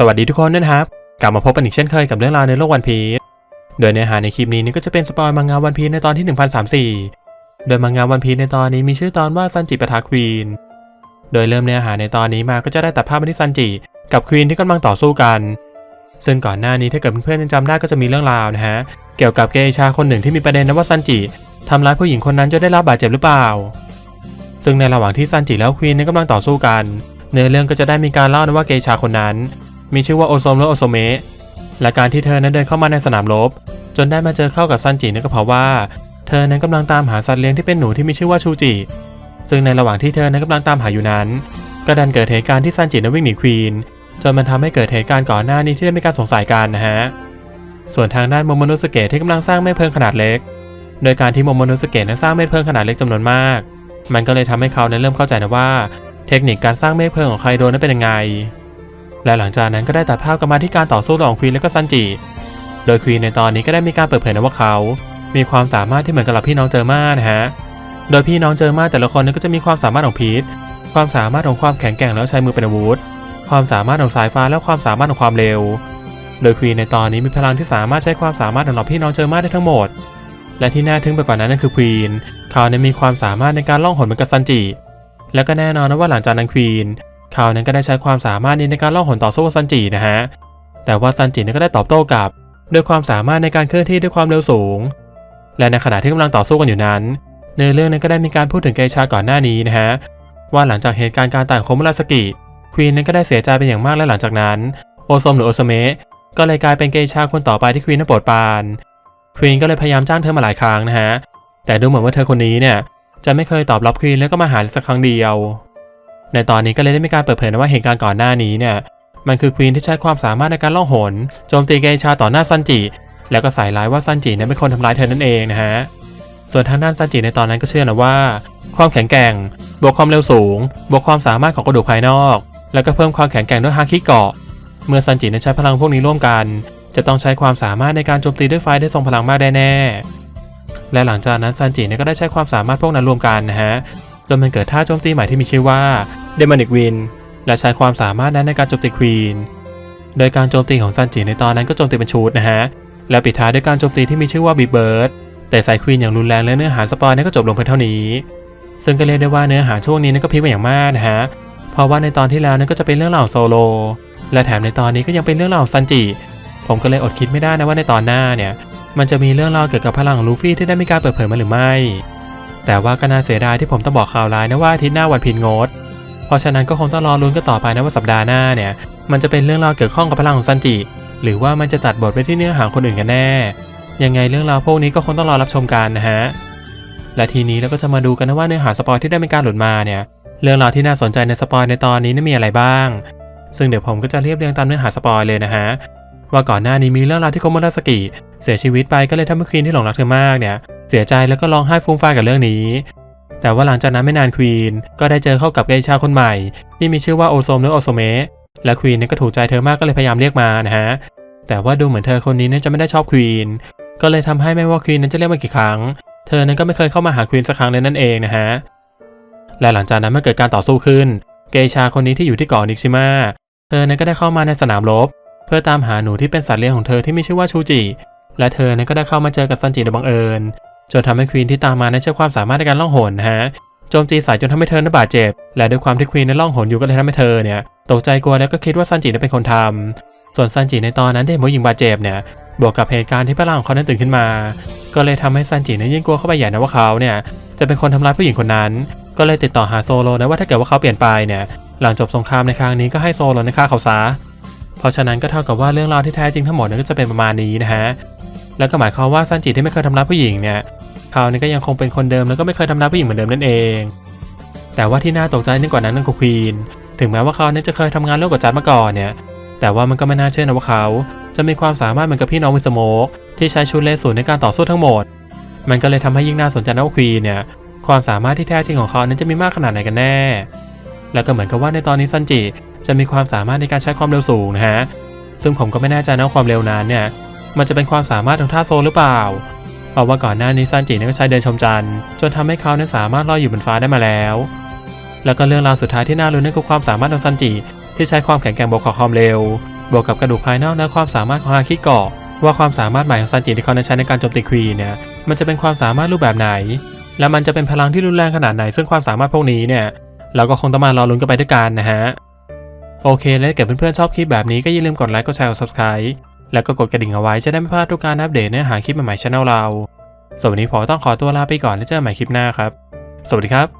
สวัสดีทุกคนนะครับ กลับมาพบกันอีกเช่นเคยกับเรื่องราวในโลกวันพีชโดยเนื้อหาในคลิปนี้นี่ก็จะเป็นสปอยมังงะวันพีชในตอนที่ 1034 โดยมังงะวันพีชในตอนนี้มีชื่อตอนว่าซันจิปะทะควีน โดยเริ่มเนื้อหาในตอนนี้มาก็จะได้ตัดภาพมาที่ซันจิกับควีนที่กำลังต่อสู้กัน ซึ่งก่อนหน้านี้ถ้าเกิดเพื่อนๆจำได้ก็จะมีเรื่องราวนะฮะเกี่ยวกับเกอิชาคนหนึ่งที่มีประเด็นนะว่าซันจิทำร้ายผู้หญิงคนนั้นจะได้รับบาดเจ็บหรือเปล่า ซึ่งในระหว่างที่ซันจิแล้วควีนกำลังต่อสู้กัน เนื้อเรื่องก็จะได้มีการเล่านะว่าเกอิชาคนนั้น มีชื่อว่าโอโซมหรือโอโซเมะและการที่เธอนั้นเดินเข้ามาในสนามรบจนได้มาเจอเข้ากับซันจินั่นก็เพราะว่า เธอนั้นกำลังตามหาสัตว์เลี้ยงที่เป็นหนูที่มีชื่อว่าชูจิ ซึ่งในระหว่างที่เธอนั้นกำลังตามหาอยู่นั้น ก็ดันเกิดเหตุการณ์ที่ซันจินั้นวิ่งหนีควีนจนมันทำให้เกิดเหตุการณ์ก่อนหน้านี้ที่ได้มีการสงสัยกันนะฮะ ส่วนทางด้านโมโมโนสเกะที่กำลังสร้างเมฆเพลิงขนาดเล็ก โดยการที่โมโมโนสเกะนั้นสร้างเมฆเพลิงขนาดเล็กจำนวนมาก มันก็เลยทำให้เขานั้นเริ่มเข้าใจนะว่า เทคนิคการสร้างเมฆเพลิงของไคโดนั้นเป็นยังไง และหลังจากนั้นก็ได้ตัดภาพกลับมาที่การต่อสู้ระหว่างควีนและก็ซันจิ โดยควีนในตอนนี้ก็ได้มีการเปิดเผยนะว่าเขา มีความสามารถที่เหมือนกับพี่น้องเจอมานะฮะ โดยพี่น้องเจอมาแต่ละคนนั้นก็จะมีความสามารถของพีทความสามารถของความแข็งแกร่งแล้วใช้มือเป็นอาวุธ ความสามารถของสายฟ้าและความสามารถของความเร็ว โดยควีนในตอนนี้มีพลังที่สามารถใช้ความสามารถของเหล่าพี่น้องเจอมาได้ทั้งหมด และที่น่าทึ่งไปกว่านั้นนั่นคือควีนเขานั้นมีความสามารถในการล่องหนเหมือนกับซันจิ และก็แน่นอนนะว่าหลังจากนั้นควีน เขาวนั้นก็ได้ใช้ความสามารถนี้ในการล่องหนต่อสู้กับซันจินะฮะ แต่ว่าซันจินั้นก็ได้ตอบโต้กลับด้วยความสามารถในการเคลื่อนที่ด้วยความเร็วสูง และในขณะที่กำลังต่อสู้กันอยู่นั้นเนื้อเรื่องนั้นก็ได้มีการพูดถึงเกชาก่อนหน้านี้นะฮะว่าหลังจากเหตุการณ์การตายของมุราสกิควีนนั้นก็ได้เสียใจเป็นอย่างมากและหลังจากนั้น โอซมหรือโอซเมะก็เลยกลายเป็นเกชาคนต่อไปที่ควีนนั้นโปรดปานควีนก็เลยพยายามจ้างเธอมาหลายครั้งนะฮะแต่ดูเหมือนว่าเธอคนนี้เนี่ยจะไม่เคยตอบรับควีนแล้วก็มาหาสักครั้งเดียว ในตอนนี้ก็เลยได้มีการเปิดเผยนะว่าเหตุการณ์ก่อนหน้านี้เนี่ยมันคือควีนที่ใช้ความสามารถในการล่องหนโจมตีเกชาต่อหน้าซันจิ แล้วก็ใส่ร้ายว่าซันจินั้นเป็นคนทำร้ายเธอนั่นเองนะฮะส่วนทางด้านซันจิในตอนนั้นก็เชื่อนะว่า ความแข็งแกร่ง บวกความเร็วสูง บวกความสามารถของกระดูกภายนอก แล้วก็เพิ่มความแข็งแกร่งด้วยฮาคิเกาะ เมื่อซันจินั้นใช้พลังพวกนี้ร่วมกัน จะต้องใช้ความสามารถในการโจมตีด้วยไฟได้ทรงพลังมากแน่ และหลังจากนั้นซันจิก็ได้ใช้ความสามารถพวกนั้นรวมกันนะฮะ จนมันเกิดท่าโจมตีใหม่ที่มีชื่อว่าเดมอนิกวินและใช้ความสามารถนั้นในการโจมตีควีนโดยการโจมตีของซันจิในตอนนั้นก็โจมตีเป็นชุดนะฮะ และปิดท้ายด้วยการโจมตีที่มีชื่อว่าบีเบิร์ดแต่สายควีนอย่างรุนแรงและเนื้อหาสปอยนั้นก็จบลงเพียงเท่านี้ ซึ่งก็เรียกได้ว่าเนื้อหาช่วงนี้นั้นก็พลิกไปอย่างมากนะฮะ เพราะว่าในตอนที่แล้วนั้นก็จะเป็นเรื่องราวโซโล และแถมในตอนนี้ก็ยังเป็นเรื่องราวซันจิ ผมก็เลยอดคิดไม่ได้นะว่าในตอนหน้าเนี่ย มันจะมีเรื่องราวเกี่ยวกับพลังของลูฟี่ที่ได้มีการเปิดเผยมาหรือไม่ แต่ว่าก็น่าเสียดายที่ผมต้องบอกข่าวร้ายนะว่าอาทิตย์หน้าวันพินงด เพราะฉะนั้นก็คงต้องรอลุ้นกันต่อไปนะว่าสัปดาห์หน้าเนี่ย มันจะเป็นเรื่องราวเกี่ยวข้องกับพลังของซันจิ หรือว่ามันจะตัดบทไปที่เนื้อหาคนอื่นกันแน่ ยังไงเรื่องราวพวกนี้ก็คงต้องรอรับชมกันนะฮะ และทีนี้เราก็จะมาดูกันนะว่าเนื้อหาสปอยที่ได้มีการหลุดมาเนี่ย เรื่องราวที่น่าสนใจในสปอยในตอนนี้นั้นมีอะไรบ้าง ซึ่งเดี๋ยวผมก็จะเรียบเรียงตามเนื้อหาสปอยเลยนะฮะ ว่าก่อนหน้านี้มีเรื่องราวที่โคโมราสกิเสียชีวิตไปก็เลยทำให้ควีนที่หลงรักเธอมากเนี่ย เสียใจแล้วก็ร้องไห้ฟูมฟายกับเรื่องนี้ แต่ว่าหลังจากนั้นไม่นานควีนก็ได้เจอเข้ากับเกย์ชาคนใหม่ ที่มีชื่อว่าโอโซมหรือโอโซเมะและควีนนี่ก็ถูกใจเธอมากก็เลยพยายามเรียกมานะฮะแต่ว่าดูเหมือนเธอคนนี้นี่ยจะไม่ได้ชอบควีนก็เลยทำให้ไม่ว่าควีนนั้นจะเรียกมากี่ครั้ง เธอนั้นก็ไม่เคยเข้ามาหาควีนสักครั้งเลยนั่นเองนะฮะและหลังจากนั้นเมื่อเกิดการต่อสู้ขึ้น เกย์ชาคนนี้ที่อยู่ที่เกาะนิกชิมาเธอนั้นก็ได้เข้ามาในสนามรบเพื่อตามหาหนูที่เป็นสัตว์เลี้ยงของเธอที่มีชื่อว่าชูจิ และเธอนั้นก็ได้เข้ามาเจอกับซันจิโดยบังเอิญ จนทำให้ควีนที่ตามมานั้นใช้ความสามารถในการล่องหนนะฮะโจมตีสายจนทำให้เธอนั้นบาดเจ็บ และด้วยความที่ควีนนั้นล่องหนอยู่ก็เลยทำให้เธอเนี่ยตกใจกลัวแล้วก็คิดว่าซันจินั้นเป็นคนทำส่วนซันจิในตอนนั้นได้ห็นผู้หญิงบาดเจ็บเนี่ยบวกกับเหตุการณ์ที่พระร่างของเขานั้นตื่นขึ้นมา ก็เลยทำให้ซันจินั้นยิ่งกลัวเข้าไปใหญ่นะว่าเขาเนี่ยจะเป็นคนทำร้ายผู้หญิงคนนั้น ก็เลยติดต่อหาโซโลนะว่าถ้าเกิดว่าเขาเปลี่ยนไปเนี่ยหลังจบสงครามในครั้งนี้ก็ให้โซโลนั้นฆ่าเขาซะเพราะฉะนั้นก็เท่ากับว่าเรื่องราวที่แท้จริงทั้งหมดนั้นก็จะเป็นประมาณนี้นะฮะ แล้วก็หมายความว่าซันจิที่ไม่เคยทำร้ายผู้หญิงเนี่ยเขานี่ก็ยังคงเป็นคนเดิมแล้วก็ไม่เคยทำร้ายผู้หญิงเหมือนเดิมนั่นเอง แต่ว่าที่น่าตกใจยิ่งกว่านั้นนั่นคือควีนถึงแม้ว่าเขาเนี่ยจะเคยทำงานร่วมกับจัดมาก่อนเนี่ย แต่ว่ามันก็ไม่น่าเชื่อนะว่าเขาจะมีความสามารถเหมือนกับพี่น้องวิสโมกที่ใช้ชุดเลสูนในการต่อสู้ทั้งหมด มันก็เลยทำให้ยิ่งน่าสนใจนะว่าควีนเนี่ยความสามารถที่แท้จริงของเขานั้นจะมีมากขนาดไหนกันแน่ แล้วก็เหมือนกับว่าในตอนนี้ซันจิจะมีความสามารถในการใช้ความเร็วสูงนะฮะ ซึ่งผมก็ไม่แน่ใจนะความเร็วนั้นเนี่ย มันจะเป็นความสามารถของท่าโซหรือเปล่าเพราะว่าก่อนหน้านี้ซันจินี่ยก็ใช้เดินชมจันทร์จนทำให้เขานั้นสามารถลอยอยู่บนฟ้าได้มาแล้ว แล้วก็เรื่องราวสุดท้ายที่น่าลุ้นนั่นคือความสามารถของซันจิที่ใช้ความแข็งแกร่งบวกกับความเร็ว บวกกับกระดูกภายนอกและความสามารถของฮาคิเกะว่าความสามารถใหม่ของซันจิที่เขาได้ใช้ในการโจมตีควีเนี่ยมันจะเป็นความสามารถรูปแบบไหน และมันจะเป็นพลังที่รุนแรงขนาดไหน ซึ่งความสามารถพวกนี้เนี่ยเราก็คงต้องมารอลุ้นกันไปด้วยกันนะฮะโอเคแล้วถ้าเกิดเพื่อนๆชอบคลิปแบบนี้ก็อย่าลืมกดไลค์กดแชร์กด subscribe แล้วก็กดกระดิ่งเอาไว้จะได้ไม่พลาดทุกการอัปเดตเนื้อหาคลิปใหม่ๆช่องเราส่วนวันนี้ผมต้องขอตัวลาไปก่อนแล้วเจอกันใหม่คลิปหน้าครับ สวัสดีครับ